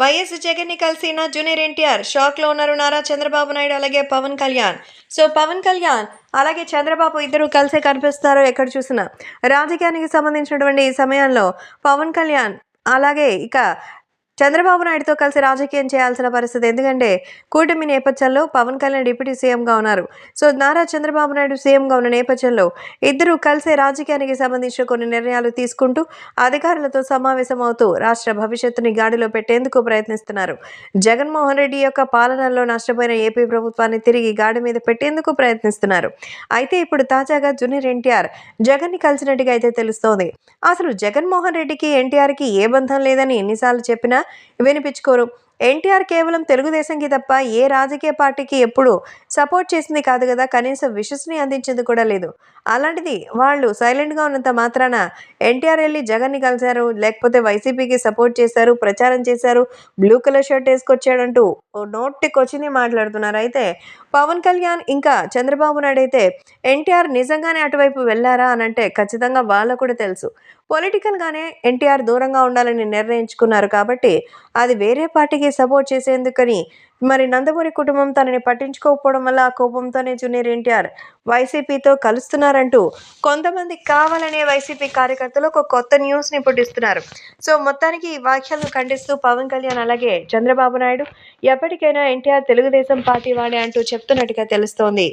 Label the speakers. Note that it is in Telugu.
Speaker 1: వైఎస్ జగన్ని కలిసిన జూనియర్ ఎన్టీఆర్ షాక్లో ఉన్నారు నారా చంద్రబాబు నాయుడు అలాగే పవన్ కళ్యాణ్. సో పవన్ కళ్యాణ్ అలాగే చంద్రబాబు ఇద్దరు కలిసే కనిపిస్తారు ఎక్కడ చూసినా. రాజకీయానికి సంబంధించినటువంటి ఈ సమయంలో పవన్ కళ్యాణ్ అలాగే ఇక చంద్రబాబు నాయుడుతో కలిసి రాజకీయం చేయాల్సిన పరిస్థితి ఎందుకంటే కూటమి నేపథ్యంలో పవన్ కళ్యాణ్ డిప్యూటీ సీఎంగా ఉన్నారు. సో నారా చంద్రబాబు నాయుడు సీఎంగా ఉన్న నేపథ్యంలో ఇద్దరు కలిసే రాజకీయానికి సంబంధించిన కొన్ని నిర్ణయాలు తీసుకుంటూ అధికారులతో సమావేశం అవుతూ రాష్ట్ర భవిష్యత్తుని గాడిలో పెట్టేందుకు ప్రయత్నిస్తున్నారు. జగన్మోహన్ రెడ్డి యొక్క పాలనలో నష్టపోయిన ఏపీ ప్రభుత్వాన్ని తిరిగి గాడి మీద పెట్టేందుకు ప్రయత్నిస్తున్నారు. అయితే ఇప్పుడు తాజాగా జూనియర్ ఎన్టీఆర్ జగన్ని కలిసినట్టుగా అయితే తెలుస్తోంది. అసలు జగన్మోహన్ రెడ్డికి ఎన్టీఆర్కి ఏ బంధం లేదని ఎన్నిసార్లు చెప్పినా వినిపించుకోరు. ఎన్టీఆర్ కేవలం తెలుగుదేశంకి తప్ప ఏ రాజకీయ పార్టీకి ఎప్పుడు సపోర్ట్ చేసింది కాదు కదా కనీసం విషస్ని అందించింది కూడా లేదు. అలాంటిది వాళ్ళు సైలెంట్గా ఉన్నంత మాత్రాన ఎన్టీఆర్ వెళ్ళి జగన్ని కలిశారు లేకపోతే వైసీపీకి సపోర్ట్ చేశారు ప్రచారం చేశారు బ్లూ కలర్ షర్ట్ వేసుకొచ్చాడంటూ ఓ నోటికొచ్చింది మాట్లాడుతున్నారు. అయితే పవన్ కళ్యాణ్ ఇంకా చంద్రబాబు నాయుడు అయితే ఎన్టీఆర్ నిజంగానే అటువైపు వెళ్ళారా అని అంటే ఖచ్చితంగా వాళ్ళకు కూడా తెలుసు. పొలిటికల్గానే ఎన్టీఆర్ దూరంగా ఉండాలని నిర్ణయించుకున్నారు కాబట్టి అది వేరే పార్టీకి సపోర్ట్ చేసేందుకని మరి నందమూరి కుటుంబం తనని పట్టించుకోకపోవడం వల్ల ఆ కోపంతోనే జూనియర్ ఎన్టీఆర్ వైసీపీతో కలుస్తున్నారంటూ కొంతమంది కావాలనే వైసీపీ కార్యకర్తలు ఒక కొత్త న్యూస్ని పుట్టిస్తున్నారు సో మొత్తానికి ఈ వ్యాఖ్యలను ఖండిస్తూ పవన్ కళ్యాణ్ అలాగే చంద్రబాబు నాయుడు ఎప్పటికైనా ఎన్టీఆర్ తెలుగుదేశం పార్టీ వాడే అంటూ చెప్తున్నట్టుగా తెలుస్తోంది.